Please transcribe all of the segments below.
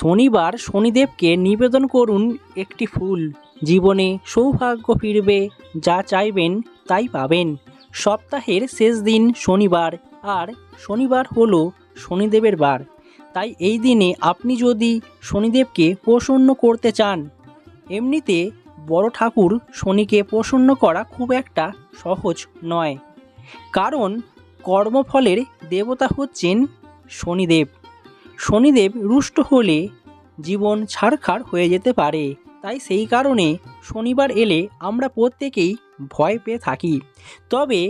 শনিবার শনিদেবকে নিবেদন করুন একটি ফুল। জীবনে সৌভাগ্য ফিরবে, যা চাইবেন তাই পাবেন। সপ্তাহের শেষ দিন শনিবার, আর শনিবার হলো শনিদেবের বার। তাই এই দিনে আপনি যদি শনিদেবকে প্রসন্ন করতে চান, এমনিতে বড় ঠাকুর শনিকে প্রসন্ন করা খুব একটা সহজ নয়। কারণ কর্মফলের দেবতা হচ্ছেন শনিদেব। শনিদেব রুষ্ট হলে জীবন ছাড়খাড় হয়ে যেতে পারে। তাই সেই কারণে শনিবার এলে আমরা প্রত্যেকেই ভয় পেয়ে থাকি। তবে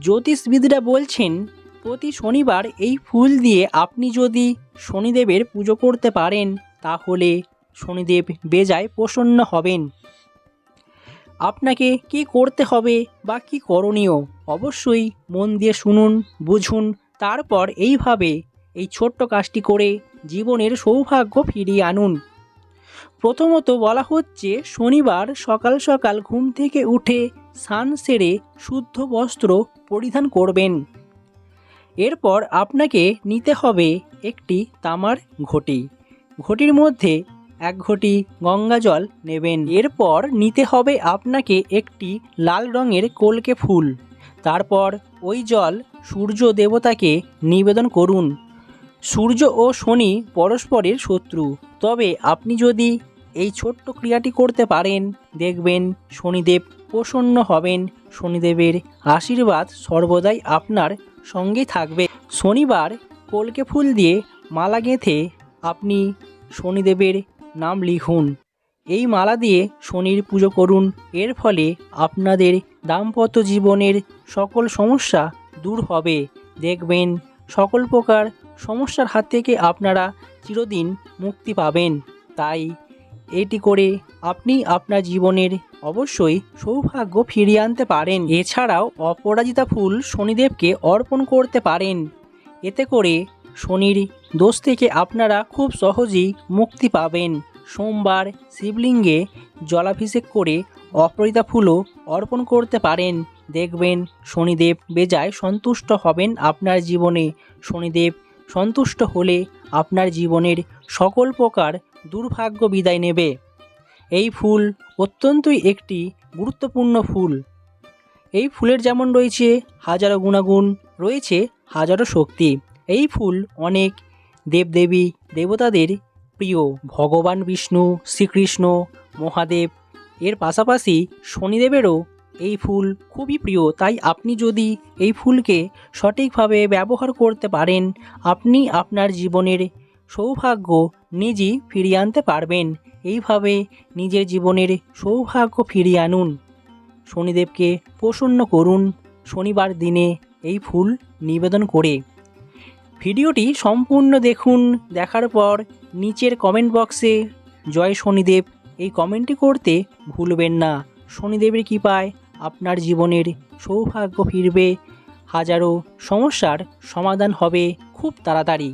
জ্যোতিষবিদরা বলছেন, প্রতি শনিবার এই ফুল দিয়ে আপনি যদি শনিদেবের পুজো করতে পারেন, তাহলে শনিদেব বেজায় প্রসন্ন হবেন। আপনাকে কি করতে হবে বা কি করণীয়? অবশ্যই মন দিয়ে শুনুন, বুঝুন, তারপর এইভাবে এই ছোট্ট কাজটি করে জীবনের সৌভাগ্য ফিরিয়ে আনুন। প্রথমত বলা হচ্ছে, শনিবার সকাল সকাল ঘুম থেকে উঠে স্নান সেরে শুদ্ধ বস্ত্র পরিধান করবেন। এরপর আপনাকে নিতে হবে একটি তামার ঘটি। ঘটির মধ্যে এক ঘটি গঙ্গা জল নেবেন। এরপর নিতে হবে আপনাকে একটি লাল রঙের কলকে ফুল। তারপর ওই জল সূর্য দেবতাকে নিবেদন করুন। সূর্য ও শনি পরস্পরের শত্রু। তবে আপনি যদি এই ছোট্ট ক্রিয়াটি করতে পারেন, দেখবেন শনিদেব প্রসন্ন হবেন। শনিদেবের আশীর্বাদ সর্বদাই আপনার সঙ্গে থাকবে। শনিবার কলকে ফুল দিয়ে মালা গেঁথে আপনি শনিদেবের নাম লিখুন। এই মালা দিয়ে শনির পুজো করুন। এর ফলে আপনাদের দাম্পত্য জীবনের সকল সমস্যা দূর হবে। দেখবেন সকল প্রকার সমস্যার হাত থেকে আপনারা চিরদিন মুক্তি পাবেন। তাই এটি করে আপনি আপনার জীবনের অবশ্যই সৌভাগ্য ফিরিয়ে আনতে পারেন। এছাড়াও অপরাজিতা ফুল শনিদেবকে অর্পণ করতে পারেন। এতে করে শনির দোষ থেকে আপনারা খুব সহজেই মুক্তি পাবেন। সোমবার শিবলিঙ্গে জলাভিষেক করে অপরাজিতা ফুলও অর্পণ করতে পারেন। দেখবেন শনিদেব বেজায় সন্তুষ্ট হবেন। আপনার জীবনে শনিদেব সন্তুষ্ট হলে আপনার জীবনের সকল প্রকার দুর্ভাগ্য বিদায় নেবে। এই ফুল অত্যন্তই একটি গুরুত্বপূর্ণ ফুল। এই ফুলের যেমন রয়েছে হাজারো গুণাগুণ, রয়েছে হাজারো শক্তি। এই ফুল অনেক দেবদেবী দেবতাদের প্রিয়। ভগবান বিষ্ণু, শ্রীকৃষ্ণ, মহাদেব, এর পাশাপাশি শনিদেবেরও এই ফুল খুবই প্রিয়, তাই আপনি যদি এই ফুলকে সঠিকভাবে ব্যবহার করতে পারেন, আপনি আপনার জীবনের সৌভাগ্য নিজেই ফিরিয়ে আনতে পারবেন। এইভাবে নিজের জীবনের সৌভাগ্য ফিরিয়ে আনুন। শনিদেবকে প্রসন্ন করুন শনিবার দিনে এই ফুল নিবেদন করে। ভিডিওটি সম্পূর্ণ দেখুন, দেখার পর নিচের কমেন্ট বক্সে জয় শনিদেব এই কমেন্টটি করতে ভুলবেন না। শনিদেবের কৃপায় আপনার জীবনের সৌভাগ্য ফিরবে। হাজারো সমস্যার সমাধান হবে খুব তাড়াতাড়ি।